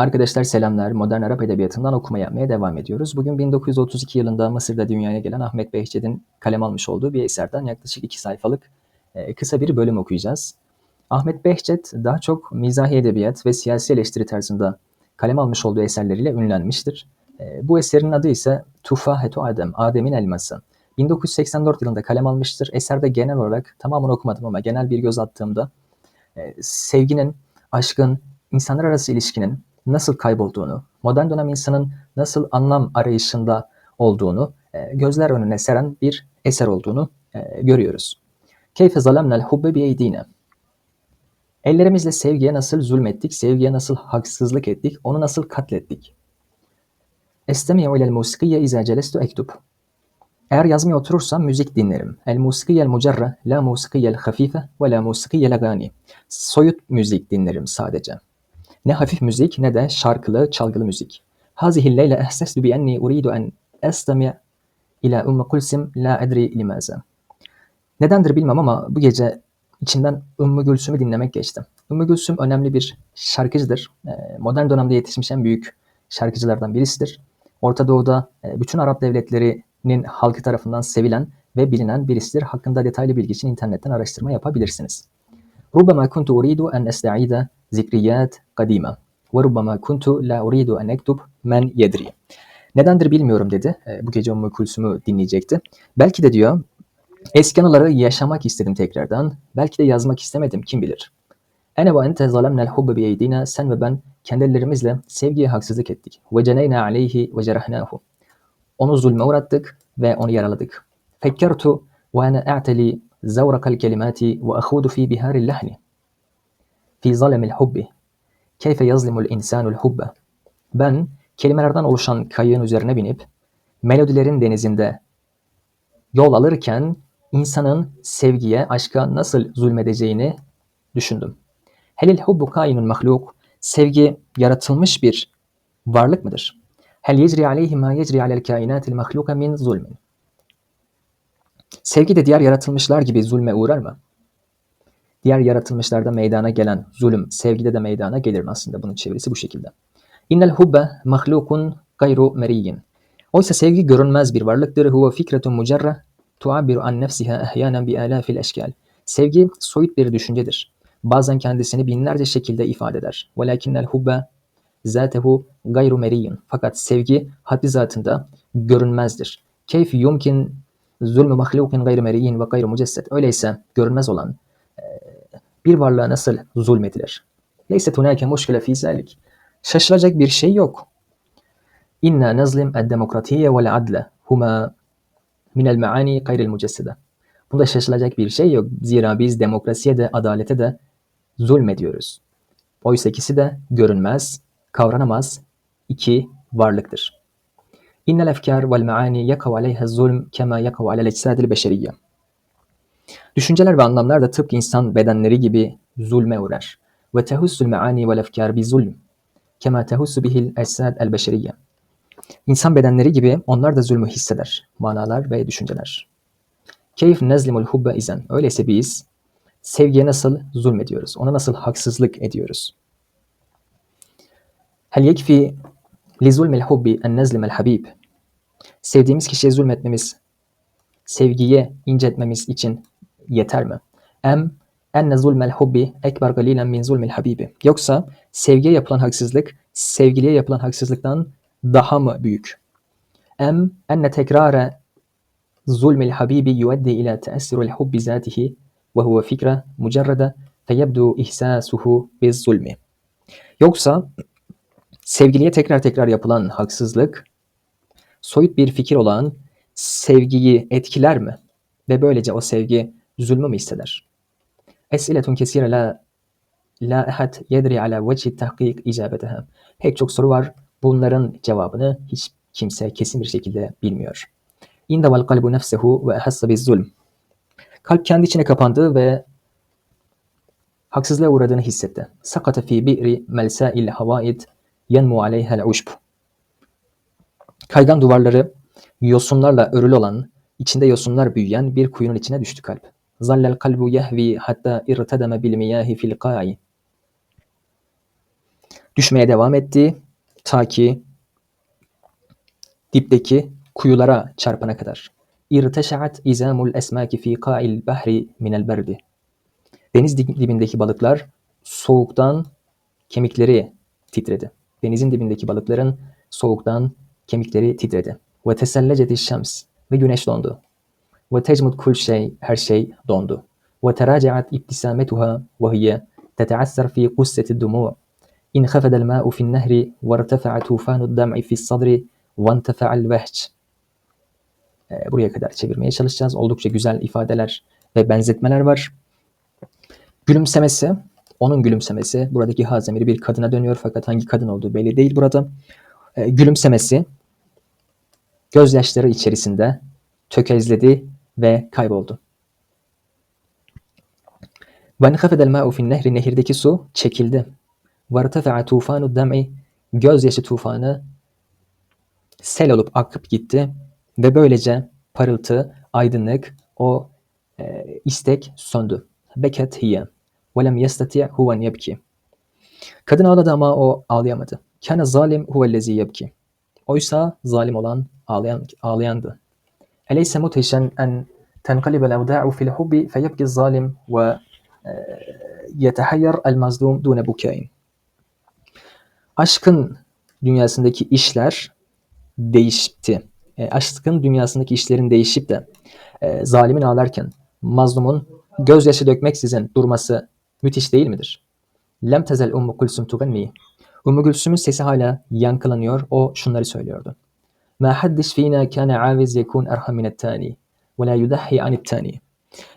Arkadaşlar selamlar. Modern Arap Edebiyatı'ndan okuma yapmaya devam ediyoruz. Bugün 1932 yılında Mısır'da dünyaya gelen Ahmet Behçet'in kalem almış olduğu bir eserden yaklaşık iki sayfalık e, kısa bir bölüm okuyacağız. Ahmet Behçet daha çok mizahi edebiyat ve siyasi eleştiri tarzında kalem almış olduğu eserleriyle ünlenmiştir. E, bu eserin adı ise Tufahetu Adem, Adem'in Elması. 1984 yılında kalem almıştır. Eserde genel olarak tamamını okumadım ama genel bir göz attığımda e, sevginin, aşkın, insanlar arası ilişkinin nasıl kaybolduğunu, modern dönem insanın nasıl anlam arayışında olduğunu e, gözler önüne seren bir eser olduğunu e, görüyoruz. Keyfe zalemnel hubbe biyeydine. Ellerimizle sevgiye nasıl zulmettik, sevgiye nasıl haksızlık ettik, onu nasıl katlettik. Estemi'u ilel musikiye izâ celestu ektub. Eğer yazmaya oturursam müzik dinlerim. El musikiyel mucerre, la musikiyel hafife ve la musikiyel agani. Soyut müzik dinlerim sadece. Ne hafif müzik ne de şarkılı, çalgılı müzik. Hazihi leyle ehsestu bi enni uridu en estemi ila Ümmü Kulsim la edri limaza. Nedendir bilmem ama bu gece içinden Ümmü Gülsüm'ü dinlemek geçti. Ümmü Gülsüm önemli bir şarkıcıdır. Ee, modern dönemde yetişmiş en büyük şarkıcılardan birisidir. Orta Doğu'da e, bütün Arap devletlerinin halkı tarafından sevilen ve bilinen birisidir. Hakkında detaylı bilgi için internetten araştırma yapabilirsiniz. ربما كنت أريد أن أستعيد zikriyat kadime ve rubbama kuntu la uridu en ektub men yedri. Nedendir bilmiyorum dedi. E, bu gece Ümmü Kulsum'u dinleyecekti. Belki de diyor eski anıları yaşamak istedim tekrardan. Belki de yazmak istemedim kim bilir. Ene ve ente zalemnel hubbe bi sen ve ben kendi ellerimizle sevgiye haksızlık ettik. Ve ceneyna aleyhi ve cerahnahu. Onu zulme uğrattık ve onu yaraladık. Fekkertu ve ene a'teli zavrakal kelimati ve ahudu fi biharil lahni fi zalemil hubbi. Keyfe yazlimul insanul hubbe. Ben kelimelerden oluşan kayığın üzerine binip melodilerin denizinde yol alırken insanın sevgiye, aşka nasıl zulmedeceğini düşündüm. Helil hubbu kainun mahluk. Sevgi yaratılmış bir varlık mıdır? Hel yecri aleyhi ma yecri alel kainatil mahluka min zulmin. Sevgi de diğer yaratılmışlar gibi zulme uğrar mı? Diğer yaratılmışlarda meydana gelen zulüm, sevgide de meydana gelir aslında? Bunun çevirisi bu şekilde. İnnel hubbe mahlukun gayru meriyin. Oysa sevgi görünmez bir varlıktır. Huve fikretun mucerre tuabiru an nefsiha ehyanen bi alafil eşkal. Sevgi soyut bir düşüncedir. Bazen kendisini binlerce şekilde ifade eder. Velakinnel hubbe zatehu gayru meriyin. Fakat sevgi haddi zatında görünmezdir. Keyf yumkin zulmü mahlukin gayri meriyin ve gayri mücesset. Öyleyse görünmez olan bir varlığa nasıl zulmedilir? Leyset hunake muşkile fî zâlik. Şaşılacak bir şey yok. İnna nazlim ed-demokratiye vel adle huma minel maani gayril mücessede. Bunda şaşılacak bir şey yok. Zira biz demokrasiye de adalete de zulmediyoruz. Oysa ikisi de görünmez, kavranamaz iki varlıktır. İnnel efkar vel maani yakav aleyha zulm kema yakav alel ecsadil beşeriyye. Düşünceler ve anlamlar da tıpkı insan bedenleri gibi zulme uğrar. Ve tehussul maani vel efkar bi zulm kema tehussu bihil ecsad el beşeriyye. İnsan bedenleri gibi onlar da zulmü hisseder. Manalar ve düşünceler. Keyf nezlimul hubbe izen. Öyleyse biz sevgiye nasıl zulmediyoruz? Ona nasıl haksızlık ediyoruz? Hel yekfi li zulmil hubbi en nezlimel habib. Sevdiğimiz kişiye zulmetmemiz, sevgiye incetmemiz için yeter mi? Em enne zulmel hubbi ekber galilen min zulmil habibi. Yoksa sevgiye yapılan haksızlık, sevgiliye yapılan haksızlıktan daha mı büyük? Em enne tekrare zulmil habibi yuaddi ila teessirul hubbi zatihi ve huve fikre mucerrede feyebdu ihsasuhu biz zulmi. Yoksa sevgiliye tekrar tekrar yapılan haksızlık soyut bir fikir olan sevgiyi etkiler mi? Ve böylece o sevgi zulmü mü hisseder? Esiletun kesire la la ehad yedri ala veci tahkik icabeteha. Pek çok soru var. Bunların cevabını hiç kimse kesin bir şekilde bilmiyor. İndevel kalbu nefsehu ve ehassa biz zulm. Kalp kendi içine kapandı ve haksızlığa uğradığını hissetti. Sakata fi bi'ri melsail havaid yenmu aleyhel uşb. Kaygan duvarları yosunlarla örülü olan, içinde yosunlar büyüyen bir kuyunun içine düştü kalp. Zallel kalbu yehvi hatta irtedeme bil miyahi fil qa'i. düşmeye devam etti ta ki dipteki kuyulara çarpana kadar. İrteşa'at izamul esmaki fi qa'il bahri minel berdi. Deniz dibindeki balıklar soğuktan kemikleri titredi. Denizin dibindeki balıkların soğuktan kemikleri titredi. Ve teselleceti şems ve güneş dondu. Ve tecmud kul şey her şey dondu. Ve teracaat ibtisametuha ve hiye teteassar fi kusseti dumu. İn khafedel ma'u fin nehri ve irtefa'a tufanu dam'i fi sadri ve entefa'al vehç. Ee, Buraya kadar çevirmeye çalışacağız. Oldukça güzel ifadeler ve benzetmeler var. Gülümsemesi, onun gülümsemesi, buradaki Hazemiri bir kadına dönüyor fakat hangi kadın olduğu belli değil burada. Ee, gülümsemesi gözyaşları içerisinde tökezledi ve kayboldu. وَاَنْخَفَدَ الْمَاءُ فِي النَّهْرِ Nehirdeki su çekildi. وَارْتَفَعَ تُوفَانُ الدَّمْعِ Gözyaşı tufanı sel olup akıp gitti ve böylece parıltı, aydınlık, o e, istek söndü. Beket hiye ve lem yestati' huven yebki. Kadın ağladı ama o ağlayamadı. Kana zalim huvellezi yebki. Oysa zalim olan ağlayan, ağlayandı. Tenqalibel evda'u fil hubbi feyebki zalim ve e, yetehayyar el mazlum dune bukain. Aşkın dünyasındaki işler değişti. E, aşkın dünyasındaki işlerin değişip de e, zalimin ağlarken mazlumun gözyaşı dökmeksizin durması müthiş değil midir? Lem tezel Ummu Kulsum tuganni. Ummu Gülsüm'ün sesi hala yankılanıyor. O şunları söylüyordu. Ma haddis fina kana aviz yekun erham minet tani ve la yudahi anit tani.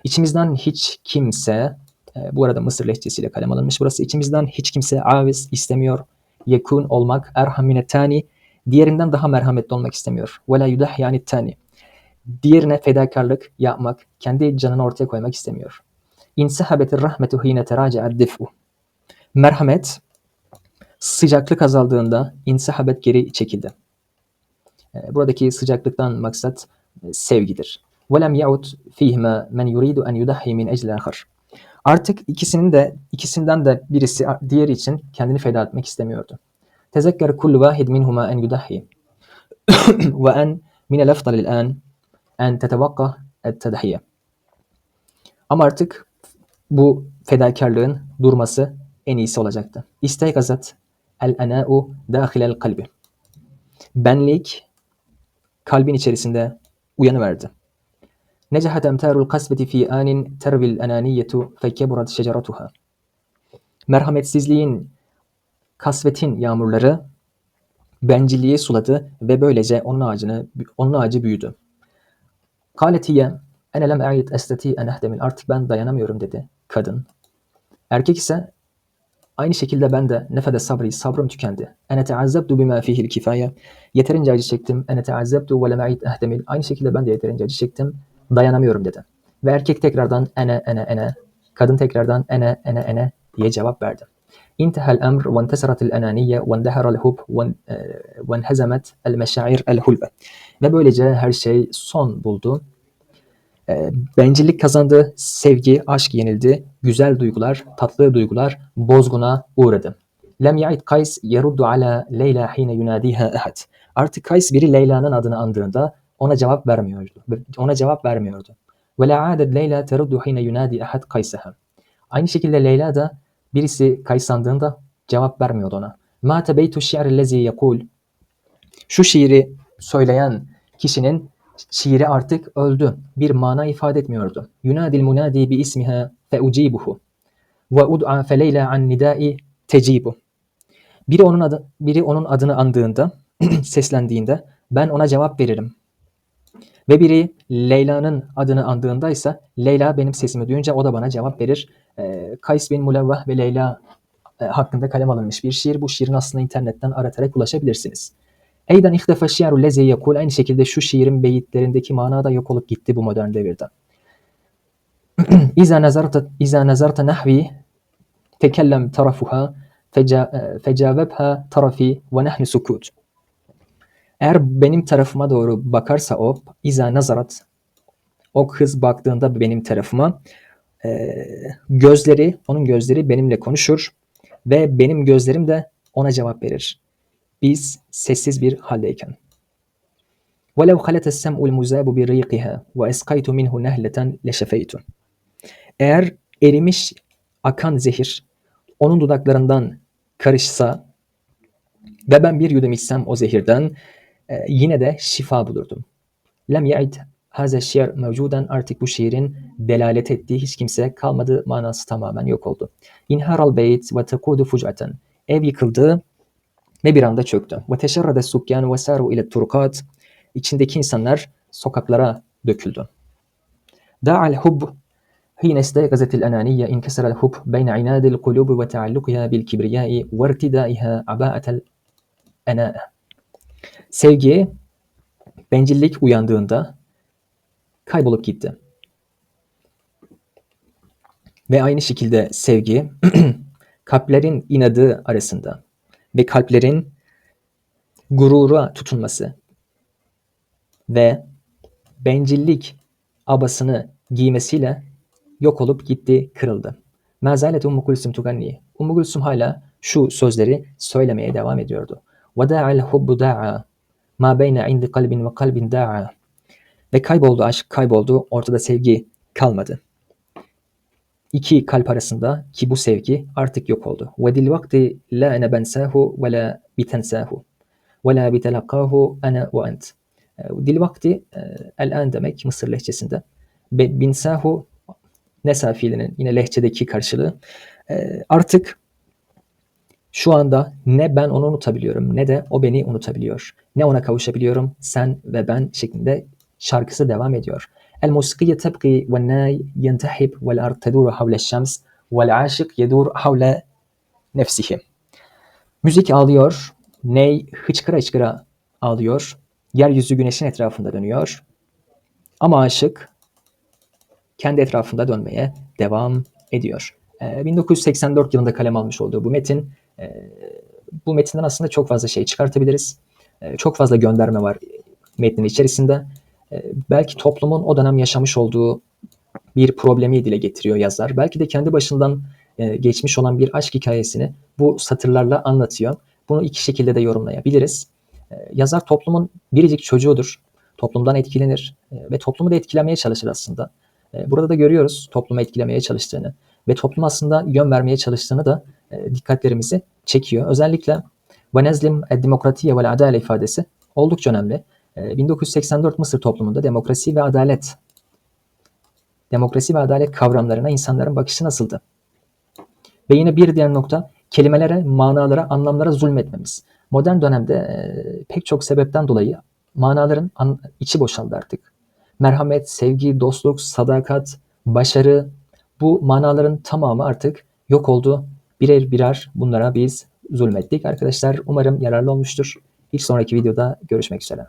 İçimizden hiç kimse e, bu arada Mısır lehçesiyle kalem alınmış burası. İçimizden hiç kimse aviz istemiyor. Yekun olmak erham minet tani diğerinden daha merhametli olmak istemiyor. Ve la yudahi anit tani. Diğerine fedakarlık yapmak, kendi canını ortaya koymak istemiyor. İnsehabetir rahmetu hine teraca'a difu. Merhamet sıcaklık azaldığında insehabet geri çekildi. E, Buradaki sıcaklıktan maksat e, sevgidir. وَلَمْ يَعُدْ ف۪يهِمَا مَنْ يُرِيدُ أَنْ يُدَحِّي مِنْ اَجْلِ آخَرٍ Artık ikisinin de ikisinden de birisi diğeri için kendini feda etmek istemiyordu. Tezekker kullu vahid minhuma en yudahi ve en min el efdal an en tetevakka et tedhiye. Ama artık bu fedakarlığın durması en iyisi olacaktı. İsteykazat el ena'u dâhilel kalbi. Benlik kalbin içerisinde uyanıverdi. Necahat emtarul kasveti fi anin tervil enaniyetu fekeburat şeceratuha. Merhametsizliğin, kasvetin yağmurları bencilliği suladı ve böylece onun ağacını onun ağacı büyüdü. Kaletiye ene lem a'id esteti en artık ben dayanamıyorum dedi kadın. Erkek ise Aynı şekilde ben de nefede sabri, sabrım tükendi. Ene teazzebtu bima fihil kifaye. Yeterince acı çektim. Ene teazzebtu ve lema'id ehdemil. Aynı şekilde ben de yeterince acı çektim. Dayanamıyorum dedi. Ve erkek tekrardan ene ene ene. Kadın tekrardan ene ene ene diye cevap verdi. İntehel emr ve enteseretil enaniye ve endeherel hub ve enhezemet el meşair el hulbe. Ve böylece her şey son buldu e, bencillik kazandı, sevgi, aşk yenildi, güzel duygular, tatlı duygular bozguna uğradı. Lem ya'id Kays yeruddu ala Leyla hine yunadiha ahad. Artık Kays biri Leyla'nın adını andığında ona cevap vermiyordu. Ona cevap vermiyordu. Ve la adet Leyla teruddu hine yunadi ahad Kaysaha. Aynı şekilde Leyla da birisi kaysandığında cevap vermiyordu ona. Ma tebeytu şi'r lezi yekul. Şu şiiri söyleyen kişinin şiiri artık öldü. Bir mana ifade etmiyordu. Yunadil munadi bi ismiha fe ucibuhu. Ve ud'a fe leyla an nidai tecibu. Biri onun adı, biri onun adını andığında, seslendiğinde ben ona cevap veririm. Ve biri Leyla'nın adını andığında ise Leyla benim sesimi duyunca o da bana cevap verir. E, Kays bin Mulevvah ve Leyla e, hakkında kalem alınmış bir şiir. Bu şiirin aslında internetten aratarak ulaşabilirsiniz. Eyden ihdefe şi'ru lezi yekul aynı şekilde şu şiirin beyitlerindeki mana da yok olup gitti bu modern devirde. İza nazarta İza nazarta nahvi tekellem tarafuha fecavebha tarafi ve nahnu sukut. Eğer benim tarafıma doğru bakarsa o, iza nazarat, o kız baktığında benim tarafıma, e, gözleri, onun gözleri benimle konuşur ve benim gözlerim de ona cevap verir Biz sessiz bir haldeyken. وَلَوْ خَلَتَ السَّمْءُ الْمُزَابُ بِرِيقِهَا وَاَسْقَيْتُ مِنْهُ نَهْلَةً لَشَفَيْتُ Eğer erimiş akan zehir onun dudaklarından karışsa ve ben bir yudum içsem o zehirden e, yine de şifa bulurdum. Lem ya'id haza şiir mevcuden artık bu şiirin delalet ettiği hiç kimse kalmadı manası tamamen yok oldu. İnharal beyt ve tekudu fucaten ev yıkıldı ve bir anda çöktü. Ve teşerrede sukyan ve saru ile turukat içindeki insanlar sokaklara döküldü. Da'al hub حين استيقظت الأنانية انكسر الحب بين عناد القلوب وتعلقها بالكبرياء وارتدائها عباءة الأناء Sevgi, bencillik uyandığında kaybolup gitti. Ve aynı şekilde sevgi, kalplerin inadı arasında ve kalplerin gurura tutunması ve bencillik abasını giymesiyle yok olup gitti, kırıldı. Mazalet Ummu Kulsum tuganni. Ummu Kulsum hala şu sözleri söylemeye devam ediyordu. Vada'al hubbu da'a ma beyne indi kalbin ve kalbin da'a ve kayboldu aşk kayboldu ortada sevgi kalmadı. İki kalp arasında ki bu sevgi artık yok oldu. Ve dil vakti la ene bensahu ve la bitensahu ve la bitelakahu ene ve ent. E, dil vakti e, el an demek Mısır lehçesinde. Be, binsahu nesa fiilinin yine lehçedeki karşılığı. E, artık şu anda ne ben onu unutabiliyorum ne de o beni unutabiliyor. Ne ona kavuşabiliyorum sen ve ben şeklinde şarkısı devam ediyor. El musikiye tebki ve nay yentahib vel ard teduru havle şems vel aşık yedur havle nefsihi. Müzik ağlıyor, ney hıçkıra hıçkıra ağlıyor. Yeryüzü güneşin etrafında dönüyor. Ama aşık kendi etrafında dönmeye devam ediyor. 1984 ee, yılında kalem almış olduğu bu metin, e, bu metinden aslında çok fazla şey çıkartabiliriz. E, çok fazla gönderme var metnin içerisinde. E, belki toplumun o dönem yaşamış olduğu bir problemi dile getiriyor yazar. Belki de kendi başından geçmiş olan bir aşk hikayesini bu satırlarla anlatıyor. Bunu iki şekilde de yorumlayabiliriz. Yazar toplumun biricik çocuğudur. Toplumdan etkilenir ve toplumu da etkilemeye çalışır aslında. E, burada da görüyoruz toplumu etkilemeye çalıştığını ve toplum aslında yön vermeye çalıştığını da e, dikkatlerimizi çekiyor. Özellikle Venezlim demokratiye vel adale ifadesi oldukça önemli. 1984 e, Mısır toplumunda demokrasi ve adalet demokrasi ve adalet kavramlarına insanların bakışı nasıldı? Ve yine bir diğer nokta kelimelere, manalara, anlamlara zulmetmemiz. Modern dönemde e, pek çok sebepten dolayı manaların an, içi boşaldı artık merhamet, sevgi, dostluk, sadakat, başarı bu manaların tamamı artık yok oldu. Birer birer bunlara biz zulmettik. Arkadaşlar umarım yararlı olmuştur. Bir sonraki videoda görüşmek üzere.